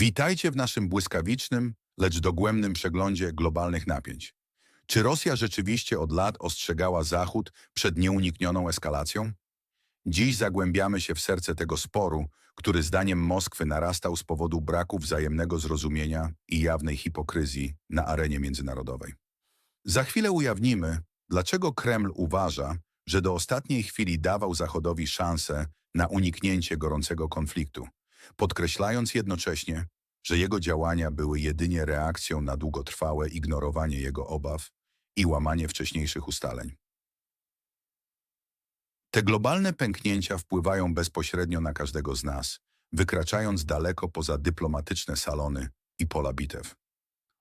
Witajcie w naszym błyskawicznym, lecz dogłębnym przeglądzie globalnych napięć. Czy Rosja rzeczywiście od lat ostrzegała Zachód przed nieuniknioną eskalacją? Dziś zagłębiamy się w serce tego sporu, który zdaniem Moskwy narastał z powodu braku wzajemnego zrozumienia i jawnej hipokryzji na arenie międzynarodowej. Za chwilę ujawnimy, dlaczego Kreml uważa, że do ostatniej chwili dawał Zachodowi szansę na uniknięcie gorącego konfliktu, podkreślając jednocześnie, że jego działania były jedynie reakcją na długotrwałe ignorowanie jego obaw i łamanie wcześniejszych ustaleń. Te globalne pęknięcia wpływają bezpośrednio na każdego z nas, wykraczając daleko poza dyplomatyczne salony i pola bitew.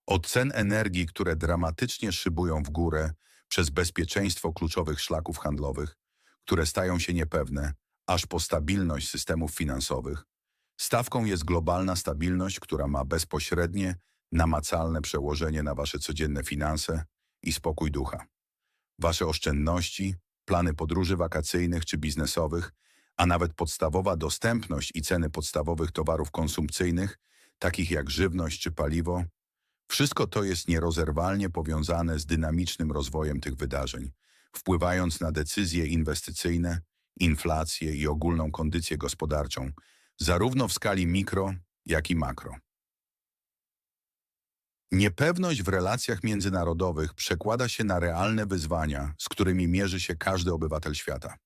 Od cen energii, które dramatycznie szybują w górę, przez bezpieczeństwo kluczowych szlaków handlowych, które stają się niepewne, aż po stabilność systemów finansowych, stawką jest globalna stabilność, która ma bezpośrednie, namacalne przełożenie na wasze codzienne finanse i spokój ducha. Wasze oszczędności, plany podróży wakacyjnych czy biznesowych, a nawet podstawowa dostępność i ceny podstawowych towarów konsumpcyjnych, takich jak żywność czy paliwo, wszystko to jest nierozerwalnie powiązane z dynamicznym rozwojem tych wydarzeń, wpływając na decyzje inwestycyjne, inflację i ogólną kondycję gospodarczą, zarówno w skali mikro, jak i makro. Niepewność w relacjach międzynarodowych przekłada się na realne wyzwania, z którymi mierzy się każdy obywatel świata.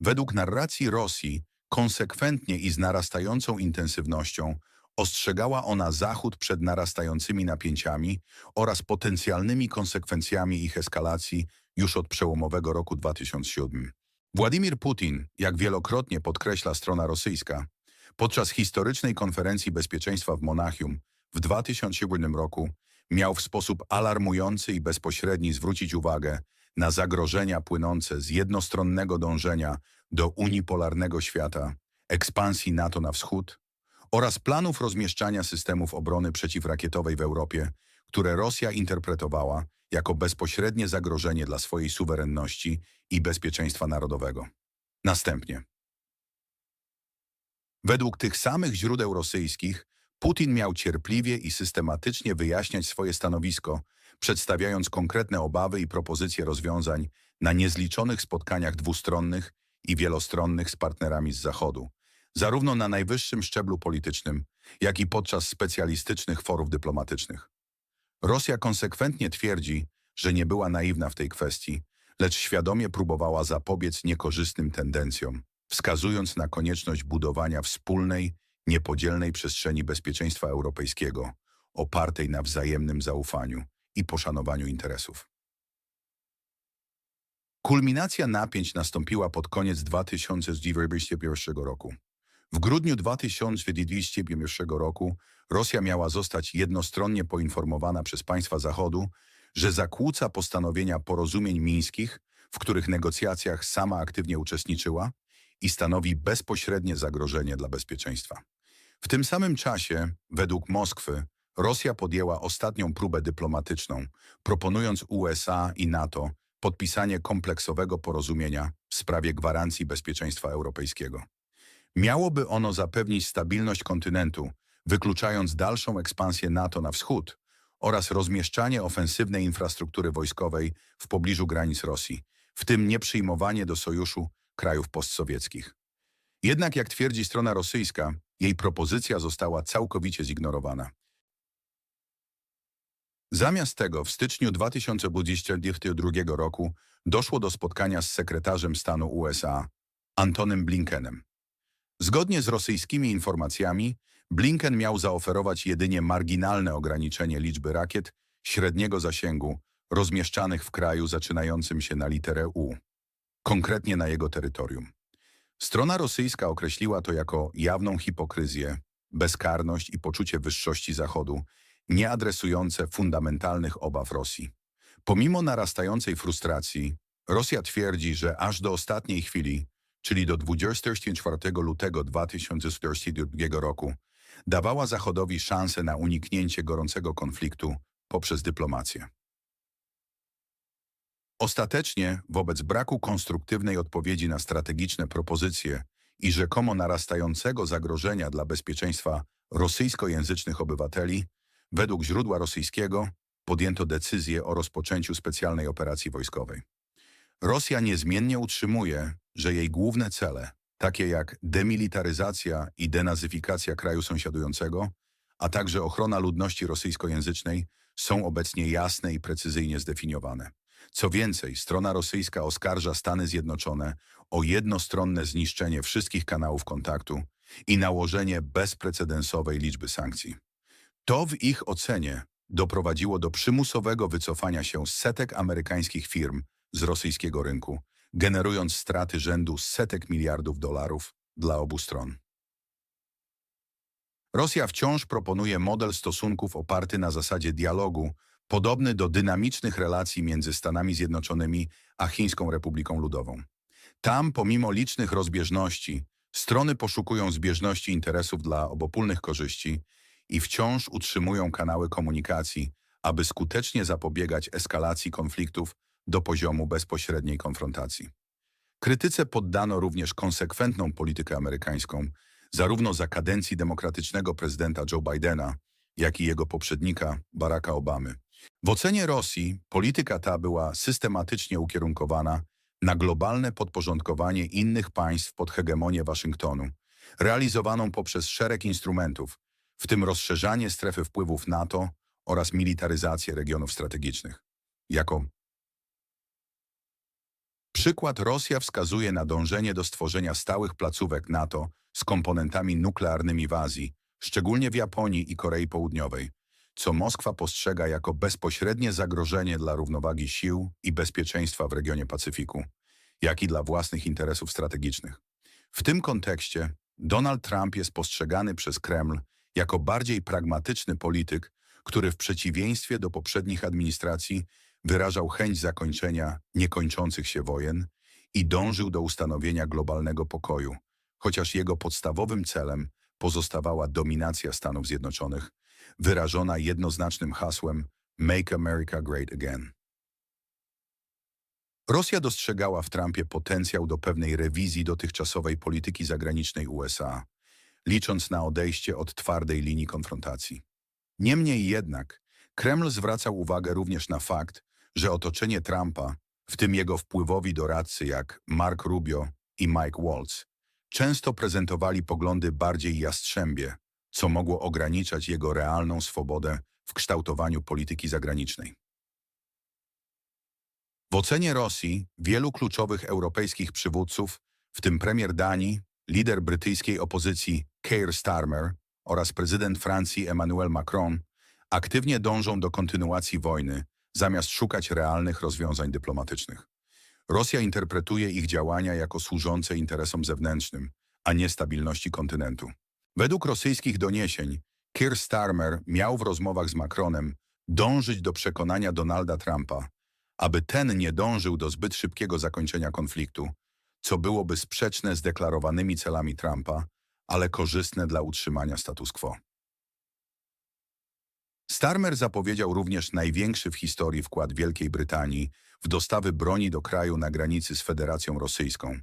Według narracji Rosji, konsekwentnie i z narastającą intensywnością ostrzegała ona Zachód przed narastającymi napięciami oraz potencjalnymi konsekwencjami ich eskalacji już od przełomowego roku 2007. Władimir Putin, jak wielokrotnie podkreśla strona rosyjska, podczas historycznej konferencji bezpieczeństwa w Monachium w 2007 roku miał w sposób alarmujący i bezpośredni zwrócić uwagę na zagrożenia płynące z jednostronnego dążenia do unipolarnego świata, ekspansji NATO na wschód oraz planów rozmieszczania systemów obrony przeciwrakietowej w Europie, które Rosja interpretowała jako bezpośrednie zagrożenie dla swojej suwerenności i bezpieczeństwa narodowego. Następnie. Według tych samych źródeł rosyjskich Putin miał cierpliwie i systematycznie wyjaśniać swoje stanowisko, przedstawiając konkretne obawy i propozycje rozwiązań na niezliczonych spotkaniach dwustronnych i wielostronnych z partnerami z Zachodu, zarówno na najwyższym szczeblu politycznym, jak i podczas specjalistycznych forów dyplomatycznych. Rosja konsekwentnie twierdzi, że nie była naiwna w tej kwestii, lecz świadomie próbowała zapobiec niekorzystnym tendencjom, wskazując na konieczność budowania wspólnej, niepodzielnej przestrzeni bezpieczeństwa europejskiego, opartej na wzajemnym zaufaniu i poszanowaniu interesów. Kulminacja napięć nastąpiła pod koniec 2021 roku. W grudniu 2021 roku Rosja miała zostać jednostronnie poinformowana przez państwa Zachodu, że zakłóca postanowienia porozumień mińskich, w których negocjacjach sama aktywnie uczestniczyła i stanowi bezpośrednie zagrożenie dla bezpieczeństwa. W tym samym czasie, według Moskwy, Rosja podjęła ostatnią próbę dyplomatyczną, proponując USA i NATO podpisanie kompleksowego porozumienia w sprawie gwarancji bezpieczeństwa europejskiego. Miałoby ono zapewnić stabilność kontynentu, wykluczając dalszą ekspansję NATO na wschód oraz rozmieszczanie ofensywnej infrastruktury wojskowej w pobliżu granic Rosji, w tym nieprzyjmowanie do sojuszu krajów postsowieckich. Jednak, jak twierdzi strona rosyjska, jej propozycja została całkowicie zignorowana. Zamiast tego w styczniu 2022 roku doszło do spotkania z sekretarzem stanu USA, Antonym Blinkenem. Zgodnie z rosyjskimi informacjami, Blinken miał zaoferować jedynie marginalne ograniczenie liczby rakiet średniego zasięgu rozmieszczanych w kraju zaczynającym się na literę U, konkretnie na jego terytorium. Strona rosyjska określiła to jako jawną hipokryzję, bezkarność i poczucie wyższości Zachodu, nie adresujące fundamentalnych obaw Rosji. Pomimo narastającej frustracji, Rosja twierdzi, że aż do ostatniej chwili, czyli do 24 lutego 2022 roku, dawała Zachodowi szansę na uniknięcie gorącego konfliktu poprzez dyplomację. Ostatecznie, wobec braku konstruktywnej odpowiedzi na strategiczne propozycje i rzekomo narastającego zagrożenia dla bezpieczeństwa rosyjskojęzycznych obywateli, według źródła rosyjskiego podjęto decyzję o rozpoczęciu specjalnej operacji wojskowej. Rosja niezmiennie utrzymuje, że jej główne cele, takie jak demilitaryzacja i denazyfikacja kraju sąsiadującego, a także ochrona ludności rosyjskojęzycznej, są obecnie jasne i precyzyjnie zdefiniowane. Co więcej, strona rosyjska oskarża Stany Zjednoczone o jednostronne zniszczenie wszystkich kanałów kontaktu i nałożenie bezprecedensowej liczby sankcji. To w ich ocenie doprowadziło do przymusowego wycofania się setek amerykańskich firm z rosyjskiego rynku, generując straty rzędu setek miliardów dolarów dla obu stron. Rosja wciąż proponuje model stosunków oparty na zasadzie dialogu, podobny do dynamicznych relacji między Stanami Zjednoczonymi a Chińską Republiką Ludową. Tam, pomimo licznych rozbieżności, strony poszukują zbieżności interesów dla obopólnych korzyści i wciąż utrzymują kanały komunikacji, aby skutecznie zapobiegać eskalacji konfliktów do poziomu bezpośredniej konfrontacji. Krytyce poddano również konsekwentną politykę amerykańską, zarówno za kadencji demokratycznego prezydenta Joe Bidena, jak i jego poprzednika Baracka Obamy. W ocenie Rosji polityka ta była systematycznie ukierunkowana na globalne podporządkowanie innych państw pod hegemonię Waszyngtonu, realizowaną poprzez szereg instrumentów, w tym rozszerzanie strefy wpływów NATO oraz militaryzację regionów strategicznych. Jako przykład Rosja wskazuje na dążenie do stworzenia stałych placówek NATO z komponentami nuklearnymi w Azji, szczególnie w Japonii i Korei Południowej, co Moskwa postrzega jako bezpośrednie zagrożenie dla równowagi sił i bezpieczeństwa w regionie Pacyfiku, jak i dla własnych interesów strategicznych. W tym kontekście Donald Trump jest postrzegany przez Kreml jako bardziej pragmatyczny polityk, który w przeciwieństwie do poprzednich administracji wyrażał chęć zakończenia niekończących się wojen i dążył do ustanowienia globalnego pokoju, chociaż jego podstawowym celem pozostawała dominacja Stanów Zjednoczonych, wyrażona jednoznacznym hasłem Make America Great Again. Rosja dostrzegała w Trumpie potencjał do pewnej rewizji dotychczasowej polityki zagranicznej USA, licząc na odejście od twardej linii konfrontacji. Niemniej jednak Kreml zwracał uwagę również na fakt, że otoczenie Trumpa, w tym jego wpływowi doradcy jak Mark Rubio i Mike Waltz, często prezentowali poglądy bardziej jastrzębie, co mogło ograniczać jego realną swobodę w kształtowaniu polityki zagranicznej. W ocenie Rosji wielu kluczowych europejskich przywódców, w tym premier Danii, lider brytyjskiej opozycji Keir Starmer oraz prezydent Francji Emmanuel Macron, aktywnie dążą do kontynuacji wojny, zamiast szukać realnych rozwiązań dyplomatycznych. Rosja interpretuje ich działania jako służące interesom zewnętrznym, a nie stabilności kontynentu. Według rosyjskich doniesień, Keir Starmer miał w rozmowach z Macronem dążyć do przekonania Donalda Trumpa, aby ten nie dążył do zbyt szybkiego zakończenia konfliktu, co byłoby sprzeczne z deklarowanymi celami Trumpa, ale korzystne dla utrzymania status quo. Starmer zapowiedział również największy w historii wkład Wielkiej Brytanii w dostawy broni do kraju na granicy z Federacją Rosyjską,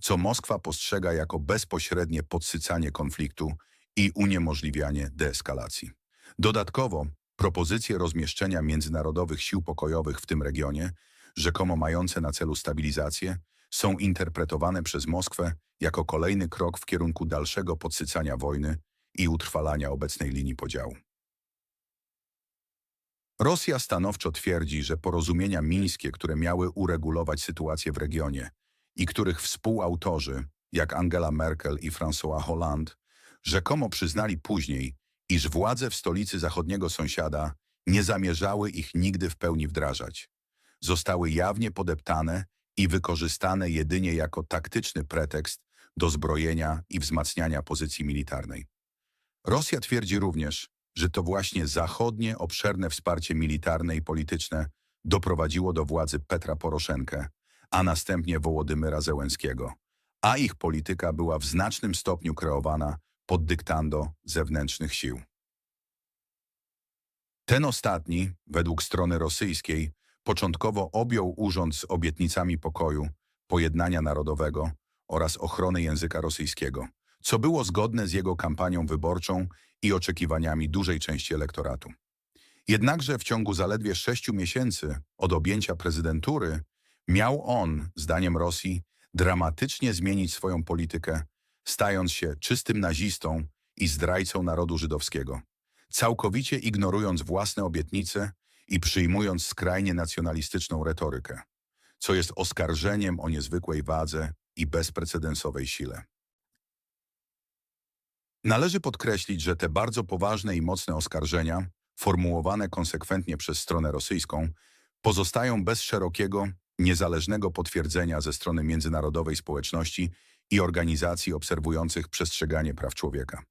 co Moskwa postrzega jako bezpośrednie podsycanie konfliktu i uniemożliwianie deeskalacji. Dodatkowo propozycje rozmieszczenia międzynarodowych sił pokojowych w tym regionie, rzekomo mające na celu stabilizację, są interpretowane przez Moskwę jako kolejny krok w kierunku dalszego podsycania wojny i utrwalania obecnej linii podziału. Rosja stanowczo twierdzi, że porozumienia mińskie, które miały uregulować sytuację w regionie i których współautorzy, jak Angela Merkel i François Hollande, rzekomo przyznali później, iż władze w stolicy zachodniego sąsiada nie zamierzały ich nigdy w pełni wdrażać. Zostały jawnie podeptane i wykorzystane jedynie jako taktyczny pretekst do zbrojenia i wzmacniania pozycji militarnej. Rosja twierdzi również, że to właśnie zachodnie obszerne wsparcie militarne i polityczne doprowadziło do władzy Petra Poroszenkę, a następnie Wołodymyra Zełenskiego, a ich polityka była w znacznym stopniu kreowana pod dyktando zewnętrznych sił. Ten ostatni, według strony rosyjskiej, początkowo objął urząd z obietnicami pokoju, pojednania narodowego oraz ochrony języka rosyjskiego, co było zgodne z jego kampanią wyborczą i oczekiwaniami dużej części elektoratu. Jednakże w ciągu zaledwie sześciu miesięcy od objęcia prezydentury miał on, zdaniem Rosji, dramatycznie zmienić swoją politykę, stając się czystym nazistą i zdrajcą narodu żydowskiego, całkowicie ignorując własne obietnice i przyjmując skrajnie nacjonalistyczną retorykę, co jest oskarżeniem o niezwykłej wadze i bezprecedensowej sile. Należy podkreślić, że te bardzo poważne i mocne oskarżenia, formułowane konsekwentnie przez stronę rosyjską, pozostają bez szerokiego, niezależnego potwierdzenia ze strony międzynarodowej społeczności i organizacji obserwujących przestrzeganie praw człowieka.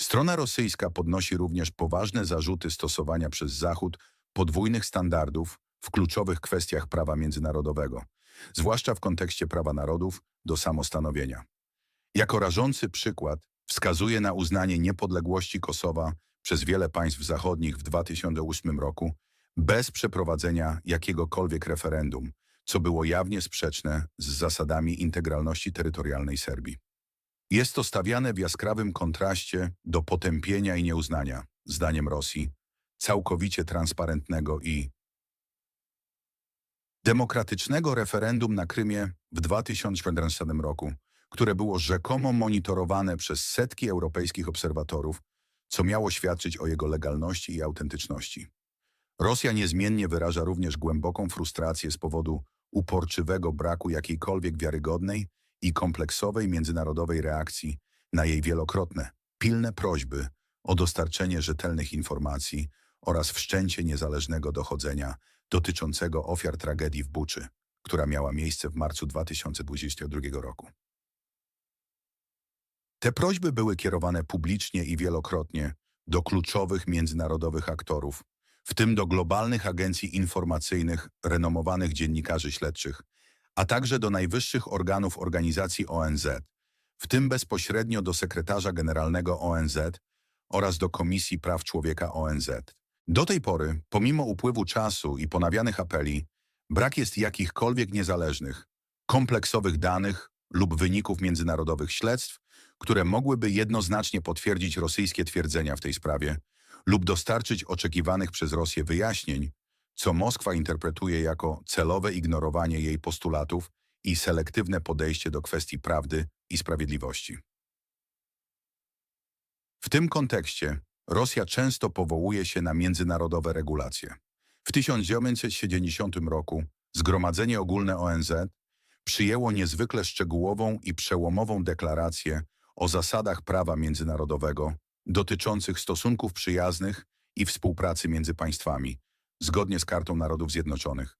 Strona rosyjska podnosi również poważne zarzuty stosowania przez Zachód podwójnych standardów w kluczowych kwestiach prawa międzynarodowego, zwłaszcza w kontekście prawa narodów do samostanowienia. Jako rażący przykład wskazuje na uznanie niepodległości Kosowa przez wiele państw zachodnich w 2008 roku bez przeprowadzenia jakiegokolwiek referendum, co było jawnie sprzeczne z zasadami integralności terytorialnej Serbii. Jest to stawiane w jaskrawym kontraście do potępienia i nieuznania, zdaniem Rosji, całkowicie transparentnego i demokratycznego referendum na Krymie w 2014 roku, które było rzekomo monitorowane przez setki europejskich obserwatorów, co miało świadczyć o jego legalności i autentyczności. Rosja niezmiennie wyraża również głęboką frustrację z powodu uporczywego braku jakiejkolwiek wiarygodnej i kompleksowej międzynarodowej reakcji na jej wielokrotne, pilne prośby o dostarczenie rzetelnych informacji oraz wszczęcie niezależnego dochodzenia dotyczącego ofiar tragedii w Buczy, która miała miejsce w marcu 2022 roku. Te prośby były kierowane publicznie i wielokrotnie do kluczowych międzynarodowych aktorów, w tym do globalnych agencji informacyjnych, renomowanych dziennikarzy śledczych, a także do najwyższych organów organizacji ONZ, w tym bezpośrednio do sekretarza generalnego ONZ oraz do Komisji Praw Człowieka ONZ. Do tej pory, pomimo upływu czasu i ponawianych apeli, brak jest jakichkolwiek niezależnych, kompleksowych danych lub wyników międzynarodowych śledztw, które mogłyby jednoznacznie potwierdzić rosyjskie twierdzenia w tej sprawie lub dostarczyć oczekiwanych przez Rosję wyjaśnień, co Moskwa interpretuje jako celowe ignorowanie jej postulatów i selektywne podejście do kwestii prawdy i sprawiedliwości. W tym kontekście Rosja często powołuje się na międzynarodowe regulacje. W 1970 roku Zgromadzenie Ogólne ONZ przyjęło niezwykle szczegółową i przełomową deklarację o zasadach prawa międzynarodowego dotyczących stosunków przyjaznych i współpracy między państwami, zgodnie z Kartą Narodów Zjednoczonych,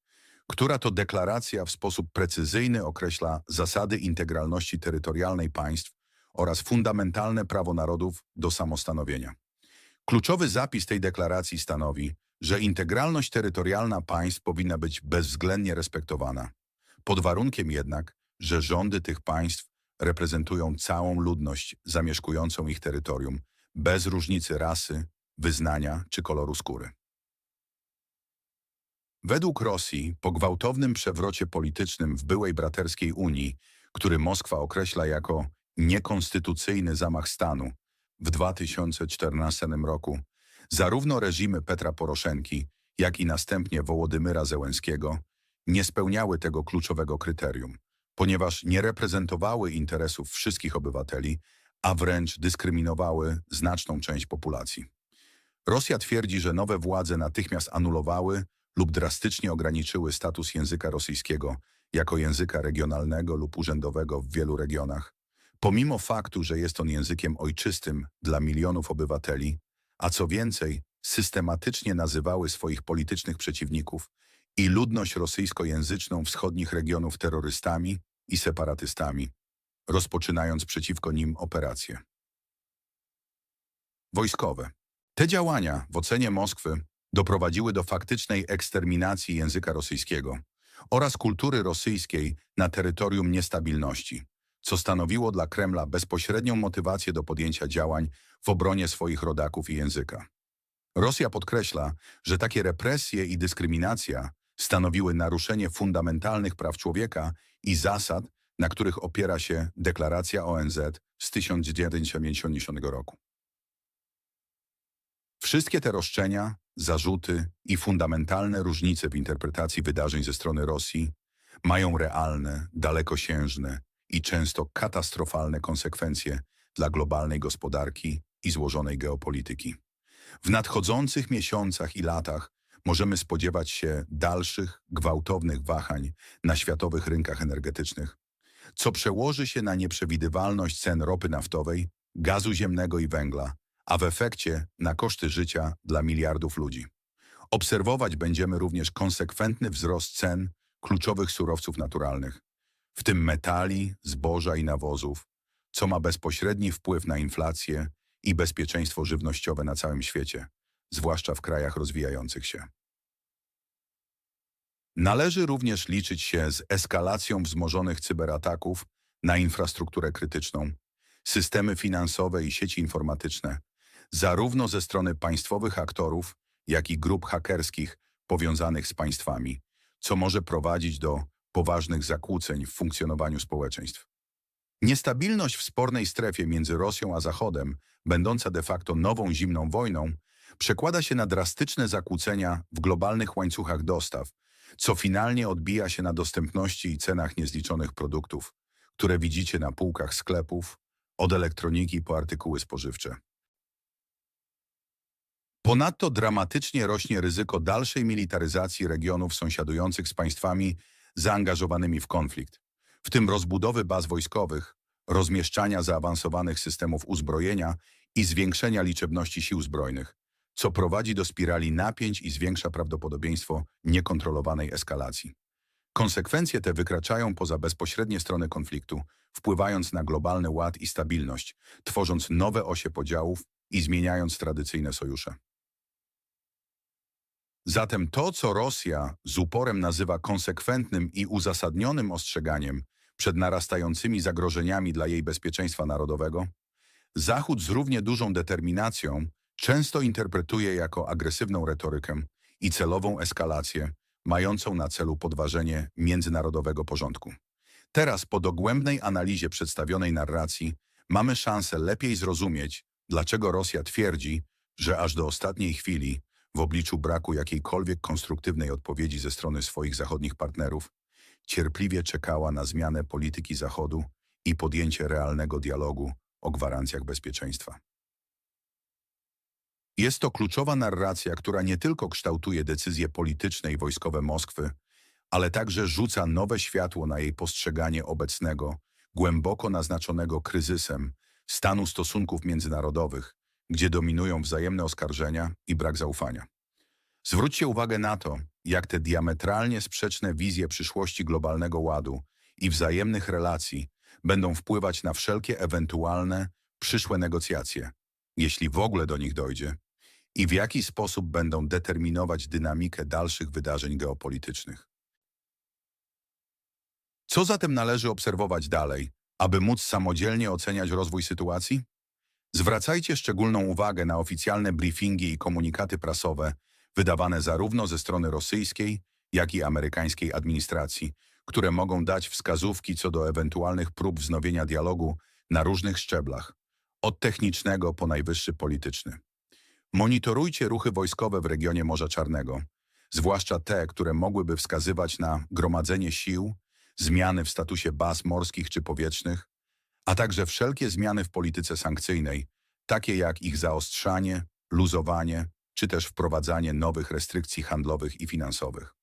która to deklaracja w sposób precyzyjny określa zasady integralności terytorialnej państw oraz fundamentalne prawo narodów do samostanowienia. Kluczowy zapis tej deklaracji stanowi, że integralność terytorialna państw powinna być bezwzględnie respektowana, pod warunkiem jednak, że rządy tych państw reprezentują całą ludność zamieszkującą ich terytorium, bez różnicy rasy, wyznania czy koloru skóry. Według Rosji, po gwałtownym przewrocie politycznym w byłej braterskiej Unii, który Moskwa określa jako niekonstytucyjny zamach stanu w 2014 roku, zarówno reżimy Petra Poroszenki, jak i następnie Wołodymyra Zełenskiego nie spełniały tego kluczowego kryterium, ponieważ nie reprezentowały interesów wszystkich obywateli, a wręcz dyskryminowały znaczną część populacji. Rosja twierdzi, że nowe władze natychmiast anulowały lub drastycznie ograniczyły status języka rosyjskiego jako języka regionalnego lub urzędowego w wielu regionach, pomimo faktu, że jest on językiem ojczystym dla milionów obywateli, a co więcej, systematycznie nazywały swoich politycznych przeciwników i ludność rosyjskojęzyczną wschodnich regionów terrorystami i separatystami, rozpoczynając przeciwko nim operacje. Wojskowe. Te działania, w ocenie Moskwy, doprowadziły do faktycznej eksterminacji języka rosyjskiego oraz kultury rosyjskiej na terytorium niestabilności, co stanowiło dla Kremla bezpośrednią motywację do podjęcia działań w obronie swoich rodaków i języka. Rosja podkreśla, że takie represje i dyskryminacja stanowiły naruszenie fundamentalnych praw człowieka i zasad na których opiera się deklaracja ONZ z 1990 roku. Wszystkie te roszczenia, zarzuty i fundamentalne różnice w interpretacji wydarzeń ze strony Rosji mają realne, dalekosiężne i często katastrofalne konsekwencje dla globalnej gospodarki i złożonej geopolityki. W nadchodzących miesiącach i latach możemy spodziewać się dalszych, gwałtownych wahań na światowych rynkach energetycznych, co przełoży się na nieprzewidywalność cen ropy naftowej, gazu ziemnego i węgla, a w efekcie na koszty życia dla miliardów ludzi. Obserwować będziemy również konsekwentny wzrost cen kluczowych surowców naturalnych, w tym metali, zboża i nawozów, co ma bezpośredni wpływ na inflację i bezpieczeństwo żywnościowe na całym świecie, zwłaszcza w krajach rozwijających się. Należy również liczyć się z eskalacją wzmożonych cyberataków na infrastrukturę krytyczną, systemy finansowe i sieci informatyczne, zarówno ze strony państwowych aktorów, jak i grup hakerskich powiązanych z państwami, co może prowadzić do poważnych zakłóceń w funkcjonowaniu społeczeństw. Niestabilność w spornej strefie między Rosją a Zachodem, będąca de facto nową zimną wojną, przekłada się na drastyczne zakłócenia w globalnych łańcuchach dostaw, co finalnie odbija się na dostępności i cenach niezliczonych produktów, które widzicie na półkach sklepów, od elektroniki po artykuły spożywcze. Ponadto dramatycznie rośnie ryzyko dalszej militaryzacji regionów sąsiadujących z państwami zaangażowanymi w konflikt, w tym rozbudowy baz wojskowych, rozmieszczania zaawansowanych systemów uzbrojenia i zwiększenia liczebności sił zbrojnych, co prowadzi do spirali napięć i zwiększa prawdopodobieństwo niekontrolowanej eskalacji. Konsekwencje te wykraczają poza bezpośrednie strony konfliktu, wpływając na globalny ład i stabilność, tworząc nowe osie podziałów i zmieniając tradycyjne sojusze. Zatem to, co Rosja z uporem nazywa konsekwentnym i uzasadnionym ostrzeganiem przed narastającymi zagrożeniami dla jej bezpieczeństwa narodowego, Zachód z równie dużą determinacją często interpretuje jako agresywną retorykę i celową eskalację, mającą na celu podważenie międzynarodowego porządku. Teraz, po dogłębnej analizie przedstawionej narracji, mamy szansę lepiej zrozumieć, dlaczego Rosja twierdzi, że aż do ostatniej chwili, w obliczu braku jakiejkolwiek konstruktywnej odpowiedzi ze strony swoich zachodnich partnerów, cierpliwie czekała na zmianę polityki Zachodu i podjęcie realnego dialogu o gwarancjach bezpieczeństwa. Jest to kluczowa narracja, która nie tylko kształtuje decyzje polityczne i wojskowe Moskwy, ale także rzuca nowe światło na jej postrzeganie obecnego, głęboko naznaczonego kryzysem stanu stosunków międzynarodowych, gdzie dominują wzajemne oskarżenia i brak zaufania. Zwróćcie uwagę na to, jak te diametralnie sprzeczne wizje przyszłości globalnego ładu i wzajemnych relacji będą wpływać na wszelkie ewentualne przyszłe negocjacje, jeśli w ogóle do nich dojdzie, i w jaki sposób będą determinować dynamikę dalszych wydarzeń geopolitycznych. Co zatem należy obserwować dalej, aby móc samodzielnie oceniać rozwój sytuacji? Zwracajcie szczególną uwagę na oficjalne briefingi i komunikaty prasowe wydawane zarówno ze strony rosyjskiej, jak i amerykańskiej administracji, które mogą dać wskazówki co do ewentualnych prób wznowienia dialogu na różnych szczeblach, od technicznego po najwyższy polityczny. Monitorujcie ruchy wojskowe w regionie Morza Czarnego, zwłaszcza te, które mogłyby wskazywać na gromadzenie sił, zmiany w statusie baz morskich czy powietrznych, a także wszelkie zmiany w polityce sankcyjnej, takie jak ich zaostrzanie, luzowanie czy też wprowadzanie nowych restrykcji handlowych i finansowych.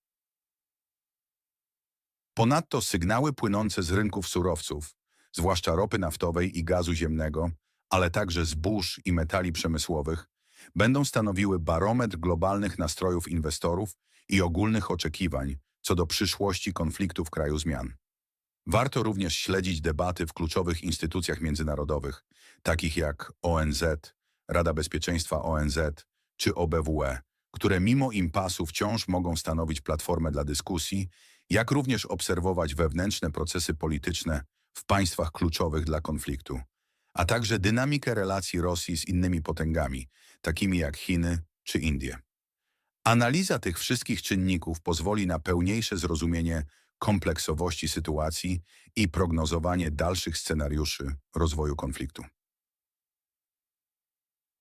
Ponadto sygnały płynące z rynków surowców, zwłaszcza ropy naftowej i gazu ziemnego, ale także zbóż i metali przemysłowych, będą stanowiły barometr globalnych nastrojów inwestorów i ogólnych oczekiwań co do przyszłości konfliktu w kraju zmian. Warto również śledzić debaty w kluczowych instytucjach międzynarodowych, takich jak ONZ, Rada Bezpieczeństwa ONZ czy OBWE, które mimo impasu wciąż mogą stanowić platformę dla dyskusji, jak również obserwować wewnętrzne procesy polityczne w państwach kluczowych dla konfliktu, a także dynamikę relacji Rosji z innymi potęgami, takimi jak Chiny czy Indie. Analiza tych wszystkich czynników pozwoli na pełniejsze zrozumienie kompleksowości sytuacji i prognozowanie dalszych scenariuszy rozwoju konfliktu.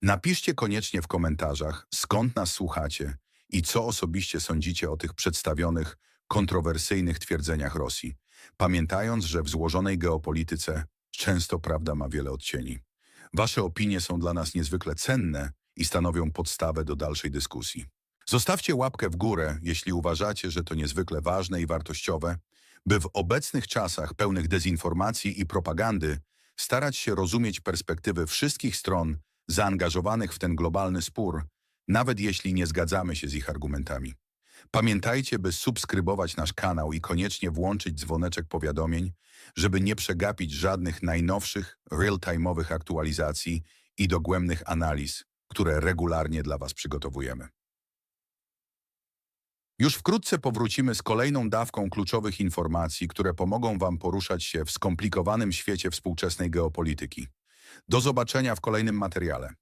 Napiszcie koniecznie w komentarzach, skąd nas słuchacie i co osobiście sądzicie o tych przedstawionych, kontrowersyjnych twierdzeniach Rosji, pamiętając, że w złożonej geopolityce często prawda ma wiele odcieni. Wasze opinie są dla nas niezwykle cenne i stanowią podstawę do dalszej dyskusji. Zostawcie łapkę w górę, jeśli uważacie, że to niezwykle ważne i wartościowe, by w obecnych czasach pełnych dezinformacji i propagandy starać się rozumieć perspektywy wszystkich stron zaangażowanych w ten globalny spór, nawet jeśli nie zgadzamy się z ich argumentami. Pamiętajcie, by subskrybować nasz kanał i koniecznie włączyć dzwoneczek powiadomień, żeby nie przegapić żadnych najnowszych, real-time'owych aktualizacji i dogłębnych analiz, które regularnie dla Was przygotowujemy. Już wkrótce powrócimy z kolejną dawką kluczowych informacji, które pomogą Wam poruszać się w skomplikowanym świecie współczesnej geopolityki. Do zobaczenia w kolejnym materiale.